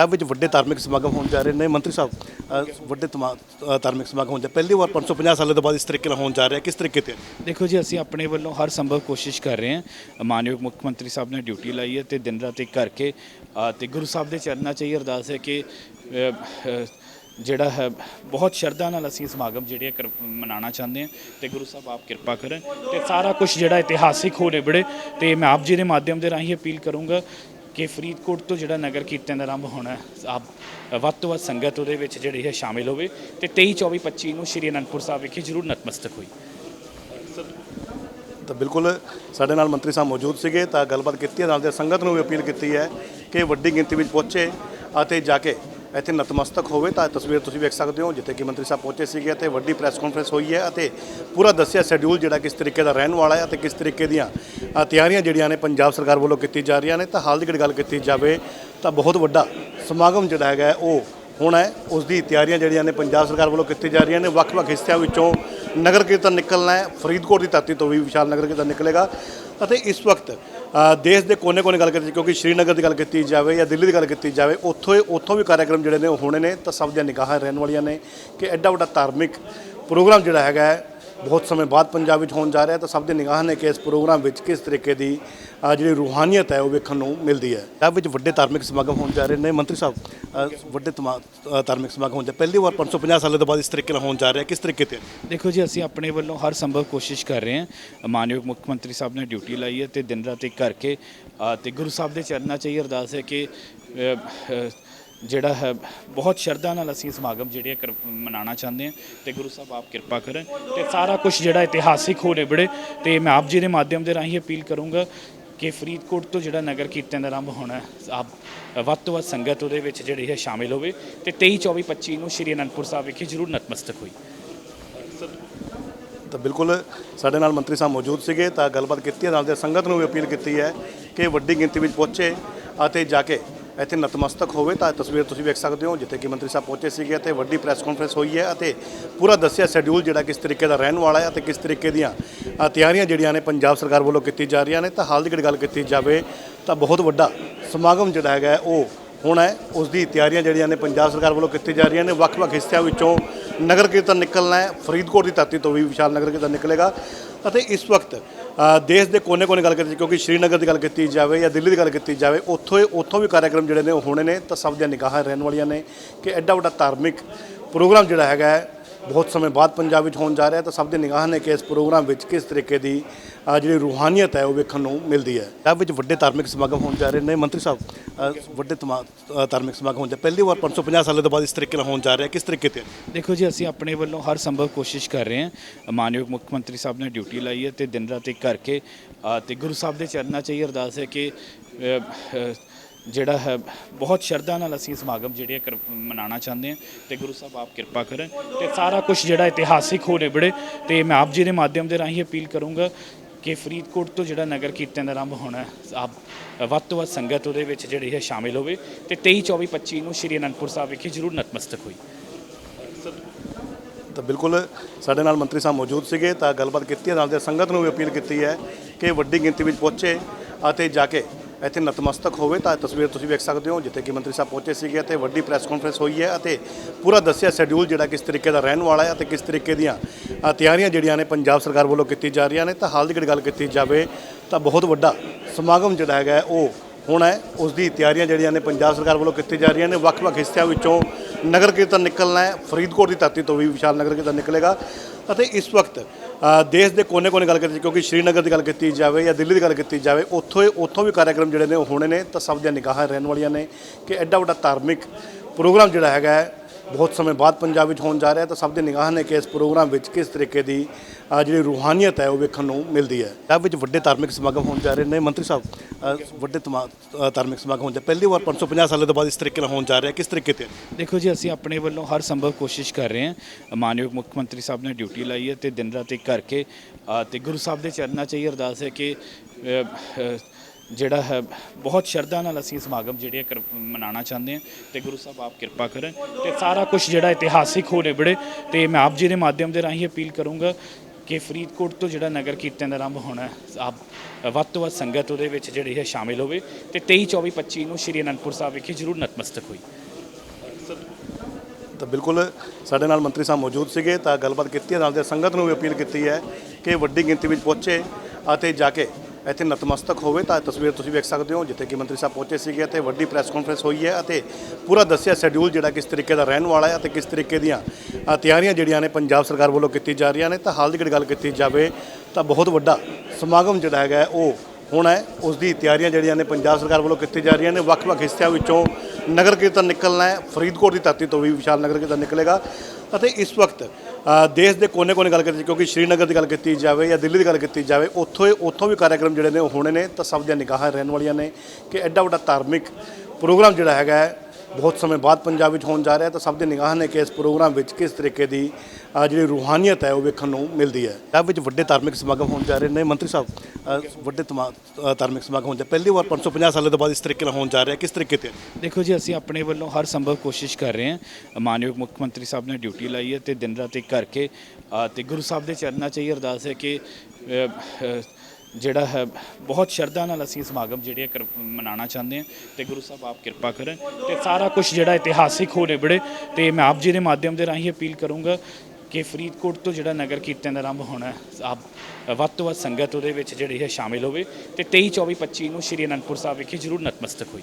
ਪੰਜਾਬ ਵਿੱਚ ਵੱਡੇ ਧਾਰਮਿਕ ਸਮਾਗਮ ਹੋਣ ਜਾ ਰਹੇ ਨੇ। ਮੰਤਰੀ ਸਾਹਿਬ ਅ, ਵੱਡੇ ਤਮਾ- ਅ, ਧਾਰਮਿਕ ਸਮਾਗਮ ਹੋਣ ਜਾ ਪਹਿਲੀ ਵਾਰ 550 ਸਾਲਾਂ ਤੋਂ ਬਾਅਦ ਇਸ ਤਰੀਕੇ ਨਾਲ ਹੋਣ ਜਾ ਰਿਹਾ। ਕਿਸ ਤਰੀਕੇ ਤੇ? ਦੇਖੋ ਜੀ ਅਸੀਂ ਆਪਣੇ ਵੱਲੋਂ ਹਰ ਸੰਭਵ ਕੋਸ਼ਿਸ਼ ਕਰ ਰਹੇ ਹਾਂ। ਮਾਨਯੋਗ ਮੁੱਖ ਮੰਤਰੀ ਸਾਹਿਬ ਨੇ ਡਿਊਟੀ ਲਾਈ ਹੈ ਤੇ ਦਿਨ ਰਾਤ ਇੱਕ ਕਰਕੇ ਅ, ਤੇ ਗੁਰੂ ਸਾਹਿਬ ਦੇ ਚਰਨਾਂ 'ਚ ਇਹ ਅਰਦਾਸ ਹੈ ਕਿ ਅ, ਅ, ਜਿਹੜਾ ਹੈ ਬਹੁਤ ਸ਼ਰਧਾ ਨਾਲ ਅਸੀਂ ਸਮਾਗਮ ਜਿਹੜੇ ਆ ਕਰ- ਮਨਾਉਣਾ ਚਾਹੁੰਦੇ ਹਾਂ ਤੇ ਗੁਰੂ ਸਾਹਿਬ ਆਪ ਕਿਰਪਾ ਕਰਨ ਤੇ ਸਾਰਾ ਕੁਝ ਜਿਹੜਾ ਇਤਿਹਾਸਿਕ ਹੋ ਨਿਬੜੇ ਤੇ ਮੈਂ ਆਪ ਜੀ ਦੇ ਮਾਧਿਅਮ ਦੇ ਰਾਹੀਂ ਅਪੀਲ ਕਰੂੰਗਾ ਕਿ ਫਰੀਦਕੋਟ ਤੋਂ ਜਿਹੜਾ ਨਗਰ ਕੀਰਤਨ ਦਾ ਆਰੰਭ ਹੋਣਾ ਆਪ ਵੱਧ ਤੋਂ ਵੱਧ ਸੰਗਤ ਉਹਦੇ ਵਿੱਚ ਜਿਹੜੀ ਹੈ ਸ਼ਾਮਿਲ ਹੋਵੇ ਤੇ 23 24 25 ਨੂੰ ਸ਼੍ਰੀ ਅਨੰਦਪੁਰ ਸਾਹਿਬ ਵਿਖੇ ਜ਼ਰੂਰ ਨਤਮਸਤਕ ਹੋਈ। ਤਾਂ ਬਿਲਕੁਲ ਸਾਡੇ ਨਾਲ ਮੰਤਰੀ ਸਾਹਿਬ ਮੌਜੂਦ ਸੀਗੇ, ਤਾਂ ਗੱਲਬਾਤ ਕੀਤੀ ਹੈ, ਨਾਲ ਦੇ ਸੰਗਤ ਨੂੰ ਵੀ ਅਪੀਲ ਕੀਤੀ ਹੈ ਕਿ ਵੱਡੀ ਗਿਣਤੀ ਵਿੱਚ ਪਹੁੰਚੇ ਅਤੇ ਜਾ ਕੇ ਇੱਥੇ ਨਤਮਸਤਕ ਹੋਵੇ। ਤਾਂ ਤਸਵੀਰ ਤੁਸੀਂ ਵੇਖ ਸਕਦੇ ਹੋ, ਜਿੱਥੇ ਕਿ ਮੰਤਰੀ ਸਾਹਿਬ ਪਹੁੰਚੇ ਸੀਗੇ ਤੇ ਵੱਡੀ ਪ੍ਰੈਸ ਕਾਨਫਰੰਸ ਹੋਈ ਹੈ ਅਤੇ ਪੂਰਾ ਦੱਸਿਆ ਸ਼ੈਡਿਊਲ ਜਿਹੜਾ ਕਿਸ ਤਰੀਕੇ ਦਾ ਰਹਿਣ ਵਾਲਾ ਹੈ ਅਤੇ ਕਿਸ ਤਰੀਕੇ ਦੀਆਂ ਤਿਆਰੀਆਂ ਜਿਹੜੀਆਂ ਨੇ ਪੰਜਾਬ ਸਰਕਾਰ ਵੱਲੋਂ ਕੀਤੀ ਜਾ ਰਹੀਆਂ ਨੇ, ਤਾਂ ਹਾਲ ਦੀ ਘੜੀ ਗੱਲ ਕੀਤੀ ਜਾਵੇ ਤਾਂ ਬਹੁਤ ਵੱਡਾ ਸਮਾਗਮ ਜਿਹੜਾ ਹੈਗਾ ਉਹ ਹੋਣਾ ਹੈ। ਉਸ ਦੀ ਤਿਆਰੀਆਂ ਜਿਹੜੀਆਂ ਨੇ ਪੰਜਾਬ ਸਰਕਾਰ ਵੱਲੋਂ ਕੀਤੀ ਜਾ ਰਹੀਆਂ ਨੇ। ਵੱਖ-ਵੱਖ ਹਿੱਸਿਆਂ ਵਿੱਚੋਂ ਨਗਰ ਕੀਰਤਨ ਨਿਕਲਣਾ ਹੈ, ਫਰੀਦਕੋਟ ਦੀ ਧਰਤੀ ਤੋਂ ਵੀ ਵਿਸ਼ਾਲ ਨਗਰ ਕੀਰਤਨ ਨਿਕਲੇਗਾ। ਅਤੇ ਇਸ ਵਕਤ ਦੇਸ਼ ਦੇ ਕੋਨੇ-ਕੋਨੇ ਗੱਲ ਕੀਤੀ, ਕਿਉਂਕਿ ਸ਼੍ਰੀਨਗਰ ਦੀ ਗੱਲ ਕੀਤੀ ਜਾਵੇ ਜਾਂ ਦਿੱਲੀ ਦੀ ਗੱਲ ਕੀਤੀ ਜਾਵੇ, ਉੱਥੋਂ ਉੱਥੋਂ ਵੀ ਕਾਰਜਕ੍ਰਮ ਜਿਹੜੇ ਨੇ ਉਹ ਹੋਣੇ ਨੇ, ਤਾਂ ਸਭ ਦੀਆਂ ਨਿਗਾਹਾਂ ਰਹਿਣ ਵਾਲੀਆਂ ਨੇ ਕਿ ਐਡਾ ਵੱਡਾ ਧਾਰਮਿਕ ਪ੍ਰੋਗਰਾਮ ਜਿਹੜਾ ਹੈਗਾ ਬਹੁਤ ਸਮੇਂ ਬਾਅਦ ਪੰਜਾਬ ਵਿੱਚ ਹੋਣ ਜਾ ਰਿਹਾ ਤਾਂ ਸਭ ਦੀ ਨਿਗਾਹ ਨੇ ਕਿ ਇਸ ਪ੍ਰੋਗਰਾਮ ਵਿੱਚ ਕਿਸ ਤਰੀਕੇ ਦੀ ਜਿਹੜੀ ਰੂਹਾਨੀਅਤ ਹੈ ਉਹ ਵੇਖਣ ਨੂੰ ਮਿਲਦੀ ਹੈ। ਪੰਜਾਬ ਵਿੱਚ ਵੱਡੇ ਧਾਰਮਿਕ ਸਮਾਗਮ ਹੋਣ ਜਾ ਰਹੇ ਨੇ। ਮੰਤਰੀ ਸਾਹਿਬ ਵੱਡੇ ਤਮਾ- ਧਾਰਮਿਕ ਸਮਾਗਮ ਹੋਣ ਜਾ ਪਹਿਲੀ ਵਾਰ 550 ਸਾਲਾਂ ਤੋਂ ਬਾਅਦ ਇਸ ਤਰੀਕੇ ਨਾਲ ਹੋਣ ਜਾ ਰਿਹਾ ਕਿਸ ਤਰੀਕੇ ਤੇ? ਦੇਖੋ ਜੀ ਅਸੀਂ ਆਪਣੇ ਵੱਲੋਂ ਹਰ ਸੰਭਵ ਕੋਸ਼ਿਸ਼ ਕਰ ਰਹੇ ਹਾਂ। ਮਾਨਯੋਗ ਮੁੱਖ ਮੰਤਰੀ ਸਾਹਿਬ ਨੇ ਡਿਊਟੀ ਲਾਈ ਹੈ ਤੇ ਦਿਨ ਰਾਤ ਇੱਕ ਕਰਕੇ ਅ, ਤੇ ਗੁਰੂ ਸਾਹਿਬ ਦੇ ਚਰਨਾਂ 'ਚ ਇਹ ਅਰਦਾਸ ਹੈ ਕਿ ਜਿਹੜਾ ਹੈ, ਬਹੁਤ ਸ਼ਰਧਾ ਨਾਲ ਅਸੀਂ ਸਮਾਗਮ ਜਿਹੜੇ ਆ ਕਰ- ਮਨਾਉਣਾ ਚਾਹੁੰਦੇ ਹਾਂ ਤੇ ਗੁਰੂ ਸਾਹਿਬ ਆਪ ਕਿਰਪਾ ਕਰਨ ਤੇ ਸਾਰਾ ਕੁਝ ਜਿਹੜਾ ਇਤਿਹਾਸਿਕ ਹੋ ਨਿਬੜੇ ਤੇ ਮੈਂ ਆਪ ਜੀ ਦੇ ਮਾਧਿਅਮ ਦੇ ਰਾਹੀਂ ਅਪੀਲ ਕਰੂੰਗਾ ਕਿ ਫਰੀਦਕੋਟ ਤੋਂ ਜਿਹੜਾ ਨਗਰ ਕੀਰਤਨ ਦਾ ਆਰੰਭ ਹੋਣਾ ਆਪ, ਵੱਧ ਤੋਂ ਵੱਧ ਸੰਗਤ ਉਹਦੇ ਵਿੱਚ ਜਿਹੜੀ ਹੈ ਸ਼ਾਮਿਲ ਹੋਵੇ ਤੇ 23 24 25 ਨੂੰ ਸ਼੍ਰੀ ਅਨੰਦਪੁਰ ਸਾਹਿਬ ਵਿਖੇ ਜ਼ਰੂਰ ਨਤਮਸਤਕ ਹੋਈ। ਤਾਂ ਬਿਲਕੁਲ ਸਾਡੇ ਨਾਲ ਮੰਤਰੀ ਸਾਹਿਬ ਮੌਜੂਦ ਸੀਗੇ, ਤਾਂ ਗੱਲਬਾਤ ਕੀਤੀ ਹੈ, ਨਾਲ ਦੇ ਸੰਗਤ ਨੂੰ ਵੀ ਅਪੀਲ ਕੀਤੀ ਹੈ ਕਿ ਵੱਡੀ ਗਿਣਤੀ ਵਿੱਚ ਪਹੁੰਚੇ ਅਤੇ ਜਾ ਕੇ ਇੱਥੇ ਨਤਮਸਤਕ ਹੋਵੇ ਤਾਂ ਤਸਵੀਰ ਤੁਸੀਂ ਵੇਖ ਸਕਦੇ ਹੋ, ਜਿੱਥੇ ਕਿ ਮੰਤਰੀ ਸਾਹਿਬ ਪਹੁੰਚੇ ਸੀਗੇ ਤੇ ਵੱਡੀ ਪ੍ਰੈਸ ਕਾਨਫਰੰਸ ਹੋਈ ਹੈ ਅਤੇ ਪੂਰਾ ਦੱਸਿਆ ਸ਼ੈਡਿਊਲ ਜਿਹੜਾ ਕਿਸ ਤਰੀਕੇ ਦਾ ਰਹਿਣ ਵਾਲਾ ਹੈ ਅਤੇ ਕਿਸ ਤਰੀਕੇ ਦੀਆਂ ਤਿਆਰੀਆਂ ਜਿਹੜੀਆਂ ਨੇ ਪੰਜਾਬ ਸਰਕਾਰ ਵੱਲੋਂ ਕੀਤੀ ਜਾ ਰਹੀਆਂ ਨੇ। ਤਾਂ ਹਾਲ ਦੀ ਘੜੀ ਗੱਲ ਕੀਤੀ ਜਾਵੇ ਤਾਂ ਬਹੁਤ ਵੱਡਾ ਸਮਾਗਮ ਜਿਹੜਾ ਹੈਗਾ ਉਹ ਹੋਣਾ ਹੈ। ਉਸ ਦੀ ਤਿਆਰੀਆਂ ਜਿਹੜੀਆਂ ਨੇ ਪੰਜਾਬ ਸਰਕਾਰ ਵੱਲੋਂ ਕੀਤੀ ਜਾ ਰਹੀਆਂ ਨੇ। ਵੱਖ-ਵੱਖ ਹਿੱਸਿਆਂ ਵਿੱਚੋਂ ਨਗਰ ਕੀਰਤਨ ਨਿਕਲਣਾ ਹੈ। ਫਰੀਦਕੋਟ ਦੀ ਧਰਤੀ ਤੋਂ ਵੀ ਵਿਸ਼ਾਲ ਨਗਰ ਕੀਰਤਨ ਨਿਕਲੇਗਾ। ਅਤੇ ਇਸ ਵਕਤ ਦੇਸ਼ ਦੇ ਕੋਨੇ-ਕੋਨੇ ਗੱਲ ਕੀਤੀ, ਕਿਉਂਕਿ ਸ਼੍ਰੀਨਗਰ ਦੀ ਗੱਲ ਕੀਤੀ ਜਾਵੇ ਜਾਂ ਦਿੱਲੀ ਦੀ ਗੱਲ ਕੀਤੀ ਜਾਵੇ, ਉੱਥੋਂ ਉੱਥੋਂ ਵੀ ਕਾਰਜਕ੍ਰਮ ਜਿਹੜੇ ਨੇ, ਉਹ ਹੋਣੇ ਨੇ, ਤਾਂ ਸਭ ਦੀਆਂ ਨਿਗਾਹਾਂ ਰਹਿਣ ਵਾਲੀਆਂ ਨੇ ਕਿ ਐਡਾ ਵੱਡਾ ਧਾਰਮਿਕ ਪ੍ਰੋਗਰਾਮ ਜਿਹੜਾ ਹੈਗਾ ਬਹੁਤ ਸਮੇਂ ਬਾਅਦ ਪੰਜਾਬ ਵਿੱਚ ਹੋਣ ਜਾ ਰਿਹਾ ਤਾਂ ਸਭ ਦੀ ਨਿਗਾਹ ਨੇ ਕਿ ਇਸ ਪ੍ਰੋਗਰਾਮ ਵਿੱਚ ਕਿਸ ਤਰੀਕੇ ਦੀ ਅ, ਜਿਹੜੀ ਰੂਹਾਨੀਅਤ ਹੈ ਉਹ ਵੇਖਣ ਨੂੰ ਮਿਲਦੀ ਹੈ। ਪੰਜਾਬ ਵਿੱਚ ਵੱਡੇ ਧਾਰਮਿਕ ਸਮਾਗਮ ਹੋਣ ਜਾ ਰਹੇ ਨੇ। ਮੰਤਰੀ ਸਾਹਿਬ ਅ, ਵੱਡੇ ਤਮਾ- ਅ, ਧਾਰਮਿਕ ਸਮਾਗਮ ਹੋਣ ਜਾ ਪਹਿਲੀ ਵਾਰ 550 ਸਾਲਾਂ ਤੋਂ ਬਾਅਦ ਇਸ ਤਰੀਕੇ ਨਾਲ ਹੋਣ ਜਾ ਰਿਹਾ ਕਿਸ ਤਰੀਕੇ ਤੇ? ਦੇਖੋ ਜੀ ਅਸੀਂ ਆਪਣੇ ਵੱਲੋਂ ਹਰ ਸੰਭਵ ਕੋਸ਼ਿਸ਼ ਕਰ ਰਹੇ ਹਾਂ। ਮਾਨਯੋਗ ਮੁੱਖ ਮੰਤਰੀ ਸਾਹਿਬ ਨੇ ਡਿਊਟੀ ਲਾਈ ਹੈ ਤੇ ਦਿਨ ਰਾਤ ਇੱਕ ਕਰਕੇ ਅ, ਤੇ ਗੁਰੂ ਸਾਹਿਬ ਦੇ ਚਰਨਾਂ 'ਚ ਇਹ ਅਰਦਾਸ ਹੈ ਕਿ ਅ, ਅ, ਜਿਹੜਾ ਹੈ ਬਹੁਤ ਸ਼ਰਧਾ ਨਾਲ ਅਸੀਂ ਸਮਾਗਮ ਜਿਹੜੇ ਆ ਕਰ- ਮਨਾਉਣਾ ਚਾਹੁੰਦੇ ਹਾਂ ਤੇ ਗੁਰੂ ਸਾਹਿਬ ਆਪ ਕਿਰਪਾ ਕਰਨ ਤੇ ਸਾਰਾ ਕੁਝ ਜਿਹੜਾ ਇਤਿਹਾਸਿਕ ਹੋ ਨਿਬੜੇ ਤੇ ਮੈਂ ਆਪ ਜੀ ਦੇ ਮਾਧਿਅਮ ਦੇ ਰਾਹੀਂ ਅਪੀਲ ਕਰੂੰਗਾ ਕਿ ਫਰੀਦਕੋਟ ਤੋਂ ਜਿਹੜਾ ਨਗਰ ਕੀਰਤਨ ਦਾ ਆਰੰਭ ਹੋਣਾ ਹੈ, ਆਪ ਵੱਧ ਤੋਂ ਵੱਧ ਸੰਗਤ ਉਹਦੇ ਵਿੱਚ ਜਿਹੜੀ ਹੈ ਸ਼ਾਮਿਲ ਹੋਵੇ ਤੇ 23 24 25 ਨੂੰ ਸ਼੍ਰੀ ਅਨੰਦਪੁਰ ਸਾਹਿਬ ਵਿਖੇ ਜ਼ਰੂਰ ਨਤਮਸਤਕ ਹੋਈ। ਤਾਂ ਬਿਲਕੁਲ ਸਾਡੇ ਨਾਲ ਮੰਤਰੀ ਸਾਹਿਬ ਮੌਜੂਦ ਸੀਗੇ ਤਾਂ ਗੱਲਬਾਤ ਕੀਤੀ ਹੈ ਨਾਲ ਦੇ ਸੰਗਤ ਨੂੰ ਵੀ ਅਪੀਲ ਕੀਤੀ ਹੈ ਕਿ ਵੱਡੀ ਗਿਣਤੀ ਵਿੱਚ ਪਹੁੰਚੇ ਅਤੇ ਜਾ ਕੇ ਇੱਥੇ ਨਤਮਸਤਕ ਹੋਵੇ ਤਾਂ ਤਸਵੀਰ ਤੁਸੀਂ ਵੇਖ ਸਕਦੇ ਹੋ, ਜਿੱਥੇ ਕਿ ਮੰਤਰੀ ਸਾਹਿਬ ਪਹੁੰਚੇ ਸੀਗੇ ਤੇ ਵੱਡੀ ਪ੍ਰੈਸ ਕਾਨਫਰੰਸ ਹੋਈ ਹੈ ਅਤੇ ਪੂਰਾ ਦੱਸਿਆ ਸ਼ੈਡਿਊਲ ਜਿਹੜਾ ਕਿਸ ਤਰੀਕੇ ਦਾ ਰਹਿਣ ਵਾਲਾ ਹੈ ਅਤੇ ਕਿਸ ਤਰੀਕੇ ਦੀਆਂ ਤਿਆਰੀਆਂ ਜਿਹੜੀਆਂ ਨੇ ਪੰਜਾਬ ਸਰਕਾਰ ਵੱਲੋਂ ਕੀਤੀ ਜਾ ਰਹੀਆਂ ਨੇ। ਤਾਂ ਹਾਲ ਦੀ ਘੜੀ ਗੱਲ ਕੀਤੀ ਜਾਵੇ ਤਾਂ ਬਹੁਤ ਵੱਡਾ ਸਮਾਗਮ ਜਿਹੜਾ ਹੈਗਾ ਉਹ ਹੋਣਾ ਹੈ। ਉਸ ਦੀ ਤਿਆਰੀਆਂ ਜਿਹੜੀਆਂ ਨੇ ਪੰਜਾਬ ਸਰਕਾਰ ਵੱਲੋਂ ਕੀਤੀ ਜਾ ਰਹੀਆਂ ਨੇ। ਵੱਖ-ਵੱਖ ਹਿੱਸਿਆਂ ਵਿੱਚੋਂ ਨਗਰ ਕੀਰਤਨ ਨਿਕਲਣਾ ਹੈ। ਫਰੀਦਕੋਟ ਦੀ ਧਰਤੀ ਤੋਂ ਵੀ ਵਿਸ਼ਾਲ ਨਗਰ ਕੀਰਤਨ ਨਿਕਲੇਗਾ ਅਤੇ ਇਸ ਵਕਤ ਦੇਸ਼ ਦੇ ਕੋਨੇ-ਕੋਨੇ ਗੱਲ ਕੀਤੀ ਕਿਉਂਕਿ ਸ਼੍ਰੀਨਗਰ ਦੀ ਗੱਲ ਕੀਤੀ ਜਾਵੇ ਜਾਂ ਦਿੱਲੀ ਦੀ ਗੱਲ ਕੀਤੀ ਜਾਵੇ, ਉੱਥੋਂ ਉੱਥੋਂ ਵੀ ਕਾਰਜਕ੍ਰਮ ਜਿਹੜੇ ਨੇ ਉਹ ਹੋਣੇ ਨੇ, ਤਾਂ ਸਭ ਦੀਆਂ ਨਿਗਾਹਾਂ ਰਹਿਣ ਵਾਲੀਆਂ ਨੇ ਕਿ ਐਡਾ ਵੱਡਾ ਧਾਰਮਿਕ ਪ੍ਰੋਗਰਾਮ ਜਿਹੜਾ ਹੈਗਾ ਬਹੁਤ ਸਮੇਂ ਬਾਅਦ ਪੰਜਾਬ ਵਿੱਚ ਹੋਣ ਜਾ ਰਿਹਾ ਤਾਂ ਸਭ ਦੀ ਨਿਗਾਹ ਨੇ ਕਿ ਇਸ ਪ੍ਰੋਗਰਾਮ ਵਿੱਚ ਕਿਸ ਤਰੀਕੇ ਦੀ ਅ, ਜਿਹੜੀ ਰੂਹਾਨੀਅਤ ਹੈ ਉਹ ਵੇਖਣ ਨੂੰ ਮਿਲਦੀ ਹੈ। ਪੰਜਾਬ ਵਿੱਚ ਵੱਡੇ ਧਾਰਮਿਕ ਸਮਾਗਮ ਹੋਣ ਜਾ ਰਹੇ ਨੇ। ਮੰਤਰੀ ਸਾਹਿਬ ਅ, ਵੱਡੇ ਤਮਾ- ਅ, ਧਾਰਮਿਕ ਸਮਾਗਮ ਹੋਣ ਜਾ ਪਹਿਲੀ ਵਾਰ 550 ਸਾਲਾਂ ਤੋਂ ਬਾਅਦ ਇਸ ਤਰੀਕੇ ਨਾਲ ਹੋਣ ਜਾ ਰਿਹਾ ਕਿਸ ਤਰੀਕੇ ਤੇ? ਦੇਖੋ ਜੀ ਅਸੀਂ ਆਪਣੇ ਵੱਲੋਂ ਹਰ ਸੰਭਵ ਕੋਸ਼ਿਸ਼ ਕਰ ਰਹੇ ਹਾਂ। ਮਾਨਯੋਗ ਮੁੱਖ ਮੰਤਰੀ ਸਾਹਿਬ ਨੇ ਡਿਊਟੀ ਲਾਈ ਹੈ ਤੇ ਦਿਨ ਰਾਤ ਇੱਕ ਕਰਕੇ ਅ, ਤੇ ਗੁਰੂ ਸਾਹਿਬ ਦੇ ਚਰਨਾਂ 'ਚ ਇਹ ਅਰਦਾਸ ਹੈ ਕਿ ਅ, ਅ, ਜਿਹੜਾ ਹੈ ਬਹੁਤ ਸ਼ਰਧਾ ਨਾਲ ਅਸੀਂ ਸਮਾਗਮ ਜਿਹੜੇ ਆ ਕਰ- ਮਨਾਉਣਾ ਚਾਹੁੰਦੇ ਹਾਂ ਤੇ ਗੁਰੂ ਸਾਹਿਬ ਆਪ ਕਿਰਪਾ ਕਰਨ ਤੇ ਸਾਰਾ ਕੁਝ ਜਿਹੜਾ ਇਤਿਹਾਸਿਕ ਹੋ ਨਿਬੜੇ ਤੇ ਮੈਂ ਆਪ ਜੀ ਦੇ ਮਾਧਿਅਮ ਦੇ ਰਾਹੀਂ ਅਪੀਲ ਕਰੂੰਗਾ ਕਿ ਫਰੀਦਕੋਟ ਤੋਂ ਜਿਹੜਾ ਨਗਰ ਕੀਰਤਨ ਦਾ ਆਰੰਭ ਹੋਣਾ ਹੈ, ਆਪ ਵੱਧ ਤੋਂ ਵੱਧ ਸੰਗਤ ਉਹਦੇ ਵਿੱਚ ਜਿਹੜੀ ਹੈ ਸ਼ਾਮਿਲ ਹੋਵੇ ਤੇ 23 24 25 ਨੂੰ ਸ਼੍ਰੀ ਅਨੰਦਪੁਰ ਸਾਹਿਬ ਵਿਖੇ ਜ਼ਰੂਰ ਨਤਮਸਤਕ ਹੋਈ। ਤਾਂ ਬਿਲਕੁਲ ਸਾਡੇ ਨਾਲ ਮੰਤਰੀ ਸਾਹਿਬ ਮੌਜੂਦ ਸੀਗੇ ਤਾਂ ਗੱਲਬਾਤ ਕੀਤੀ ਹੈ ਨਾਲ ਦੇ ਸੰਗਤ ਨੂੰ ਵੀ ਅਪੀਲ ਕੀਤੀ ਹੈ ਕਿ ਵੱਡੀ ਗਿਣਤੀ ਵਿੱਚ ਪਹੁੰਚੇ ਅਤੇ ਜਾ ਕੇ ਇੱਥੇ ਨਤਮਸਤਕ ਹੋਵੇ ਤਾਂ ਤਸਵੀਰ ਤੁਸੀਂ ਵੇਖ ਸਕਦੇ ਹੋ, ਜਿੱਥੇ ਕਿ ਮੰਤਰੀ ਸਾਹਿਬ ਪਹੁੰਚੇ ਸੀਗੇ ਤੇ ਵੱਡੀ ਪ੍ਰੈਸ ਕਾਨਫਰੰਸ ਹੋਈ ਹੈ ਅਤੇ ਪੂਰਾ ਦੱਸਿਆ ਸ਼ੈਡਿਊਲ ਜਿਹੜਾ ਕਿਸ ਤਰੀਕੇ ਦਾ ਰਹਿਣ ਵਾਲਾ ਹੈ ਅਤੇ ਕਿਸ ਤਰੀਕੇ ਦੀਆਂ ਤਿਆਰੀਆਂ ਜਿਹੜੀਆਂ ਨੇ ਪੰਜਾਬ ਸਰਕਾਰ ਵੱਲੋਂ ਕੀਤੀ ਜਾ ਰਹੀਆਂ ਨੇ। ਤਾਂ ਹਾਲ ਦੀ ਘੜੀ ਗੱਲ ਕੀਤੀ ਜਾਵੇ ਤਾਂ ਬਹੁਤ ਵੱਡਾ ਸਮਾਗਮ ਜਿਹੜਾ ਹੈਗਾ ਉਹ ਹੋਣਾ ਹੈ। ਉਸ ਦੀ ਤਿਆਰੀਆਂ ਜਿਹੜੀਆਂ ਨੇ ਪੰਜਾਬ ਸਰਕਾਰ ਵੱਲੋਂ ਕੀਤੀ ਜਾ ਰਹੀਆਂ ਨੇ। ਵੱਖ-ਵੱਖ ਹਿੱਸਿਆਂ ਵਿੱਚੋਂ ਨਗਰ ਕੀਰਤਨ ਨਿਕਲਣਾ ਹੈ। ਫਰੀਦਕੋਟ ਦੀ ਧਰਤੀ ਤੋਂ ਵੀ ਵਿਸ਼ਾਲ ਨਗਰ ਕੀਰਤਨ ਨਿਕਲੇਗਾ। ਅਤੇ ਇਸ ਵਕਤ ਦੇਸ਼ ਦੇ ਕੋਨੇ-ਕੋਨੇ ਗੱਲ ਕੀਤੀ, ਕਿਉਂਕਿ ਸ਼੍ਰੀਨਗਰ ਦੀ ਗੱਲ ਕੀਤੀ ਜਾਵੇ ਜਾਂ ਦਿੱਲੀ ਦੀ ਗੱਲ ਕੀਤੀ ਜਾਵੇ, ਉੱਥੋਂ ਉੱਥੋਂ ਵੀ ਕਾਰਜਕ੍ਰਮ ਜਿਹੜੇ ਨੇ ਉਹ ਹੋਣੇ ਨੇ, ਤਾਂ ਸਭ ਦੀਆਂ ਨਿਗਾਹਾਂ ਰਹਿਣ ਵਾਲੀਆਂ ਨੇ ਕਿ ਐਡਾ ਵੱਡਾ ਧਾਰਮਿਕ ਪ੍ਰੋਗਰਾਮ ਜਿਹੜਾ ਹੈਗਾ ਬਹੁਤ ਸਮੇਂ ਬਾਅਦ ਪੰਜਾਬ ਵਿੱਚ ਹੋਣ ਜਾ ਰਿਹਾ ਤਾਂ ਸਭ ਦੀ ਨਿਗਾਹ ਨੇ ਕਿ ਇਸ ਪ੍ਰੋਗਰਾਮ ਵਿੱਚ ਕਿਸ ਤਰੀਕੇ ਦੀ ਜਿਹੜੀ ਰੂਹਾਨੀਅਤ ਹੈ ਉਹ ਵੇਖਣ ਨੂੰ ਮਿਲਦੀ ਹੈ। ਪੰਜਾਬ ਵਿੱਚ ਵੱਡੇ ਧਾਰਮਿਕ ਸਮਾਗਮ ਹੋਣ ਜਾ ਰਹੇ ਨੇ। ਮੰਤਰੀ ਸਾਹਿਬ ਵੱਡੇ ਤਮਾ- ਧਾਰਮਿਕ ਸਮਾਗਮ ਹੋਣ ਜਾ ਪਹਿਲੀ ਵਾਰ 550 ਸਾਲਾਂ ਤੋਂ ਬਾਅਦ ਇਸ ਤਰੀਕੇ ਨਾਲ ਹੋਣ ਜਾ ਰਿਹਾ ਕਿਸ ਤਰੀਕੇ ਤੇ? ਦੇਖੋ ਜੀ ਅਸੀਂ ਆਪਣੇ ਵੱਲੋਂ ਹਰ ਸੰਭਵ ਕੋਸ਼ਿਸ਼ ਕਰ ਰਹੇ ਹਾਂ। ਮਾਨਯੋਗ ਮੁੱਖ ਮੰਤਰੀ ਸਾਹਿਬ ਨੇ ਡਿਊਟੀ ਲਾਈ ਹੈ ਤੇ ਦਿਨ ਰਾਤ ਇੱਕ ਕਰਕੇ ਅ, ਤੇ ਗੁਰੂ ਸਾਹਿਬ ਦੇ ਚਰਨਾਂ 'ਚ ਇਹ ਅਰਦਾਸ ਹੈ ਕਿ ਜਿਹੜਾ ਹੈ, ਬਹੁਤ ਸ਼ਰਧਾ ਨਾਲ ਅਸੀਂ ਸਮਾਗਮ ਜਿਹੜੇ ਕਰ, ਮਨਾਉਣਾ ਚਾਹੁੰਦੇ ਹਾਂ ਤੇ ਗੁਰੂ ਸਾਹਿਬ ਆਪ ਕਿਰਪਾ ਕਰਨ ਤੇ ਸਾਰਾ ਕੁਝ ਜਿਹੜਾ ਇਤਿਹਾਸਿਕ ਹੋ ਨਿਬੜੇ ਤੇ ਮੈਂ ਆਪ ਜੀ ਦੇ ਮਾਧਿਅਮ ਦੇ ਰਾਹੀਂ ਅਪੀਲ ਕਰੂੰਗਾ ਕਿ ਫਰੀਦਕੋਟ ਤੋਂ ਜਿਹੜਾ ਨਗਰ ਕੀਰਤਨ ਦਾ ਆਰੰਭ ਹੋਣਾ ਆਪ, ਵੱਧ ਤੋਂ ਵੱਧ ਸੰਗਤ ਉਹਦੇ ਵਿੱਚ ਜਿਹੜੀ ਹੈ ਸ਼ਾਮਿਲ ਹੋਵੇ ਤੇ 23 24 25 ਨੂੰ ਸ਼੍ਰੀ ਅਨੰਦਪੁਰ ਸਾਹਿਬ ਵਿਖੇ ਜ਼ਰੂਰ ਨਤਮਸਤਕ ਹੋਈ।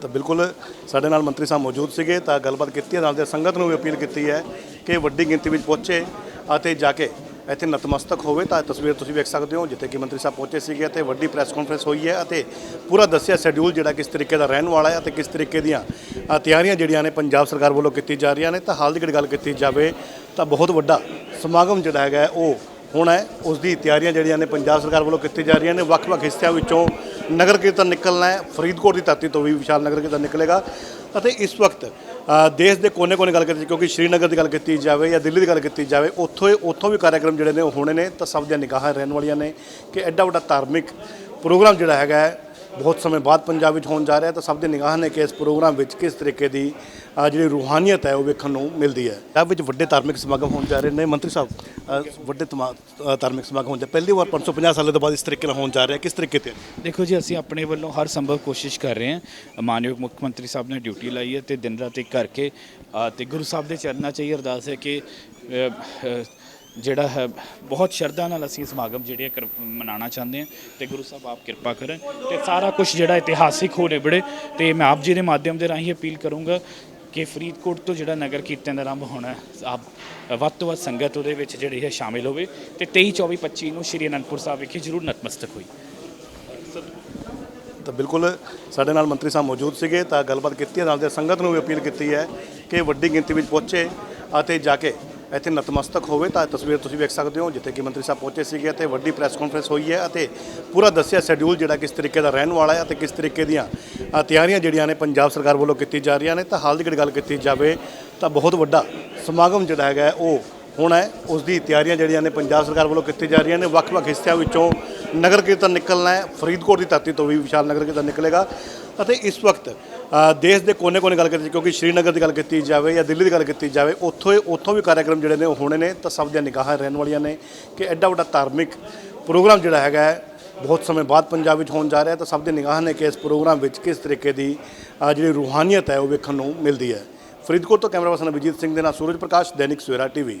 ਤਾਂ ਬਿਲਕੁਲ ਸਾਡੇ ਨਾਲ ਮੰਤਰੀ ਸਾਹਿਬ ਮੌਜੂਦ ਸੀਗੇ, ਤਾਂ ਗੱਲਬਾਤ ਕੀਤੀ ਹੈ, ਨਾਲ ਦੇ ਸੰਗਤ ਨੂੰ ਵੀ ਅਪੀਲ ਕੀਤੀ ਹੈ ਕਿ ਵੱਡੀ ਗਿਣਤੀ ਵਿੱਚ ਪਹੁੰਚੇ ਅਤੇ ਜਾ ਕੇ ਇੱਥੇ ਨਤਮਸਤਕ ਹੋਵੇ ਤਾਂ ਤਸਵੀਰ ਤੁਸੀਂ ਵੇਖ ਸਕਦੇ ਹੋ, ਜਿੱਥੇ ਕਿ ਮੰਤਰੀ ਸਾਹਿਬ ਪਹੁੰਚੇ ਸੀਗੇ ਅਤੇ ਵੱਡੀ ਪ੍ਰੈਸ ਕਾਨਫਰੰਸ ਹੋਈ ਹੈ ਅਤੇ ਪੂਰਾ ਦੱਸਿਆ ਸ਼ੈਡਿਊਲ ਜਿਹੜਾ ਕਿਸ ਤਰੀਕੇ ਦਾ ਰਹਿਣ ਵਾਲਾ ਹੈ ਅਤੇ ਕਿਸ ਤਰੀਕੇ ਦੀਆਂ ਤਿਆਰੀਆਂ ਜਿਹੜੀਆਂ ਨੇ ਪੰਜਾਬ ਸਰਕਾਰ ਵੱਲੋਂ ਕੀਤੀ ਜਾ ਰਹੀਆਂ ਨੇ। ਤਾਂ ਹਾਲ ਦੀ ਘੜੀ ਗੱਲ ਕੀਤੀ ਜਾਵੇ ਤਾਂ ਬਹੁਤ ਵੱਡਾ ਸਮਾਗਮ ਜਿਹੜਾ ਹੈਗਾ ਉਹ ਹੋਣਾ ਹੈ। ਉਸ ਦੀ ਤਿਆਰੀਆਂ ਜਿਹੜੀਆਂ ਨੇ ਪੰਜਾਬ ਸਰਕਾਰ ਵੱਲੋਂ ਕੀਤੀ ਜਾ ਰਹੀਆਂ ਨੇ। ਵੱਖ-ਵੱਖ ਹਿੱਸਿਆਂ ਵਿੱਚੋਂ ਨਗਰ ਕੀਰਤਨ ਨਿਕਲਣਾ ਹੈ, ਫਰੀਦਕੋਟ ਦੀ ਧਰਤੀ ਤੋਂ ਵੀ ਵਿਸ਼ਾਲ ਨਗਰ ਕੀਰਤਨ ਨਿਕਲੇਗਾ ਅਤੇ ਇਸ ਵਕਤ ਦੇਸ਼ ਦੇ ਕੋਨੇ-ਕੋਨੇ ਗੱਲ ਕੀਤੀ, ਕਿਉਂਕਿ ਸ਼੍ਰੀਨਗਰ ਦੀ ਗੱਲ ਕੀਤੀ ਜਾਵੇ ਜਾਂ ਦਿੱਲੀ ਦੀ ਗੱਲ ਕੀਤੀ ਜਾਵੇ, ਉੱਥੋਂ ਉੱਥੋਂ ਵੀ ਕਾਰਜਕ੍ਰਮ ਜਿਹੜੇ ਨੇ ਉਹ ਹੋਣੇ ਨੇ, ਤਾਂ ਸਭ ਦੀਆਂ ਨਿਗਾਹਾਂ ਰਹਿਣ ਵਾਲੀਆਂ ਨੇ ਕਿ ਐਡਾ ਵੱਡਾ ਧਾਰਮਿਕ ਪ੍ਰੋਗਰਾਮ ਜਿਹੜਾ ਹੈਗਾ ਬਹੁਤ ਸਮੇਂ ਬਾਅਦ ਪੰਜਾਬ ਵਿੱਚ ਹੋਣ ਜਾ ਰਿਹਾ ਤਾਂ ਸਭ ਦੀ ਨਿਗਾਹ ਨੇ ਕਿ ਇਸ ਪ੍ਰੋਗਰਾਮ ਵਿੱਚ ਕਿਸ ਤਰੀਕੇ ਦੀ ਅ, ਜਿਹੜੀ ਰੂਹਾਨੀਅਤ ਹੈ ਉਹ ਵੇਖਣ ਨੂੰ ਮਿਲਦੀ ਹੈ। ਪੰਜਾਬ ਵਿੱਚ ਵੱਡੇ ਧਾਰਮਿਕ ਸਮਾਗਮ ਹੋਣ ਜਾ ਰਹੇ ਨੇ। ਮੰਤਰੀ ਸਾਹਿਬ ਅ, ਵੱਡੇ ਤਮਾ- ਅ, ਧਾਰਮਿਕ ਸਮਾਗਮ ਹੋਣ ਜਾ ਪਹਿਲੀ ਵਾਰ 550 ਸਾਲਾਂ ਤੋਂ ਬਾਅਦ ਇਸ ਤਰੀਕੇ ਨਾਲ ਹੋਣ ਜਾ ਰਿਹਾ ਕਿਸ ਤਰੀਕੇ ਤੇ? ਦੇਖੋ ਜੀ ਅਸੀਂ ਆਪਣੇ ਵੱਲੋਂ ਹਰ ਸੰਭਵ ਕੋਸ਼ਿਸ਼ ਕਰ ਰਹੇ ਹਾਂ। ਮਾਨਯੋਗ ਮੁੱਖ ਮੰਤਰੀ ਸਾਹਿਬ ਨੇ ਡਿਊਟੀ ਲਾਈ ਹੈ ਤੇ ਦਿਨ ਰਾਤ ਇੱਕ ਕਰਕੇ ਅ, ਤੇ ਗੁਰੂ ਸਾਹਿਬ ਦੇ ਚਰਨਾਂ 'ਚ ਇਹ ਅਰਦਾਸ ਹੈ ਕਿ ਅ, ਅ, ਜਿਹੜਾ ਹੈ ਬਹੁਤ ਸ਼ਰਧਾ ਨਾਲ ਅਸੀਂ ਸਮਾਗਮ ਜਿਹੜੇ ਕਰ ਮਨਾਉਣਾ ਚਾਹੁੰਦੇ ਹਾਂ ਤੇ ਗੁਰੂ ਸਾਹਿਬ ਆਪ ਕਿਰਪਾ ਕਰਨ ਤੇ ਸਾਰਾ ਕੁਝ ਜਿਹੜਾ ਇਤਿਹਾਸਿਕ ਹੋ ਨਿਬੜੇ ਤੇ ਮੈਂ ਆਪ ਜੀ ਦੇ ਮਾਧਿਅਮ ਦੇ ਰਾਹੀਂ ਅਪੀਲ ਕਰੂੰਗਾ ਕਿ ਫਰੀਦਕੋਟ ਤੋਂ ਜਿਹੜਾ ਨਗਰ ਕੀਰਤਨ ਦਾ ਆਰੰਭ ਹੋਣਾ ਹੈ, ਆਪ ਵੱਧ ਤੋਂ ਵੱਧ ਸੰਗਤ ਉਹਦੇ ਵਿੱਚ ਜਿਹੜੀ ਹੈ ਸ਼ਾਮਿਲ ਹੋਵੇ ਤੇ 23 24 25 ਨੂੰ ਸ਼੍ਰੀ ਅਨੰਦਪੁਰ ਸਾਹਿਬ ਵਿਖੇ ਜ਼ਰੂਰ ਨਤਮਸਤਕ ਹੋਈ। ਤਾਂ ਬਿਲਕੁਲ ਸਾਡੇ ਨਾਲ ਮੰਤਰੀ ਸਾਹਿਬ ਮੌਜੂਦ ਸੀਗੇ ਤਾਂ ਗੱਲਬਾਤ ਕੀਤੀ ਹੈ ਨਾਲ ਦੇ ਸੰਗਤ ਨੂੰ ਵੀ ਅਪੀਲ ਕੀਤੀ ਹੈ ਕਿ ਵੱਡੀ ਗਿਣਤੀ ਵਿੱਚ ਪਹੁੰਚੇ ਅਤੇ ਜਾ ਕੇ ਇੱਥੇ ਨਤਮਸਤਕ ਹੋਵੇ ਤਾਂ ਤਸਵੀਰ ਤੁਸੀਂ ਵੇਖ ਸਕਦੇ ਹੋ, ਜਿੱਥੇ ਕਿ ਮੰਤਰੀ ਸਾਹਿਬ ਪਹੁੰਚੇ ਸੀਗੇ ਤੇ ਵੱਡੀ ਪ੍ਰੈਸ ਕਾਨਫਰੰਸ ਹੋਈ ਹੈ ਅਤੇ ਪੂਰਾ ਦੱਸਿਆ ਸ਼ੈਡਿਊਲ ਜਿਹੜਾ ਕਿਸ ਤਰੀਕੇ ਦਾ ਰਹਿਣ ਵਾਲਾ ਹੈ ਅਤੇ ਕਿਸ ਤਰੀਕੇ ਦੀਆਂ ਤਿਆਰੀਆਂ ਜਿਹੜੀਆਂ ਨੇ ਪੰਜਾਬ ਸਰਕਾਰ ਵੱਲੋਂ ਕੀਤੀ ਜਾ ਰਹੀਆਂ ਨੇ। ਤਾਂ ਹਾਲ ਦੀ ਘੜੀ ਗੱਲ ਕੀਤੀ ਜਾਵੇ ਤਾਂ ਬਹੁਤ ਵੱਡਾ ਸਮਾਗਮ ਜਿਹੜਾ ਹੈਗਾ ਉਹ ਹੋਣਾ ਹੈ। ਉਸ ਦੀ ਤਿਆਰੀਆਂ ਜਿਹੜੀਆਂ ਨੇ ਪੰਜਾਬ ਸਰਕਾਰ ਵੱਲੋਂ ਕੀਤੀ ਜਾ ਰਹੀਆਂ ਨੇ। ਵੱਖ-ਵੱਖ ਹਿੱਸਿਆਂ ਵਿੱਚੋਂ ਨਗਰ ਕੀਰਤਨ ਨਿਕਲਣਾ ਹੈ। ਫਰੀਦਕੋਟ ਦੀ ਧਰਤੀ ਤੋਂ ਵੀ ਵਿਸ਼ਾਲ ਨਗਰ ਕੀਰਤਨ ਨਿਕਲੇਗਾ ਅਤੇ ਇਸ ਵਕਤ ਦੇਸ਼ ਦੇ ਕੋਨੇ-ਕੋਨੇ ਗੱਲ ਕੀਤੀ, ਕਿਉਂਕਿ ਸ਼੍ਰੀਨਗਰ ਦੀ ਗੱਲ ਕੀਤੀ ਜਾਵੇ ਜਾਂ ਦਿੱਲੀ ਦੀ ਗੱਲ ਕੀਤੀ ਜਾਵੇ, ਉੱਥੋਂ ਉੱਥੋਂ ਵੀ ਕਾਰਜਕ੍ਰਮ ਜਿਹੜੇ ਨੇ ਉਹ ਹੋਣੇ ਨੇ, ਤਾਂ ਸਭ ਦੀਆਂ ਨਿਗਾਹਾਂ ਰਹਿਣ ਵਾਲੀਆਂ ਨੇ ਕਿ ਐਡਾ ਵੱਡਾ ਧਾਰਮਿਕ ਪ੍ਰੋਗਰਾਮ ਜਿਹੜਾ ਹੈਗਾ ਬਹੁਤ ਸਮੇਂ ਬਾਅਦ ਪੰਜਾਬ ਵਿੱਚ ਹੋਣ ਜਾ ਰਿਹਾ ਤਾਂ ਸਭ ਦੀ ਨਿਗਾਹ ਨੇ ਕਿ ਇਸ ਪ੍ਰੋਗਰਾਮ ਵਿੱਚ ਕਿਸ ਤਰੀਕੇ ਦੀ ਜਿਹੜੀ ਰੂਹਾਨੀਅਤ ਹੈ ਉਹ ਵੇਖਣ ਨੂੰ ਮਿਲਦੀ ਹੈ। ਫਰੀਦਕੋਟ ਤੋਂ ਕੈਮਰਾ ਪਰਸਨ ਅਭਿਜੀਤ ਸਿੰਘ ਦੇ ਨਾਲ ਸੂਰਜ ਪ੍ਰਕਾਸ਼, ਦੈਨਿਕ ਸਵੇਰਾ ਟੀਵੀ।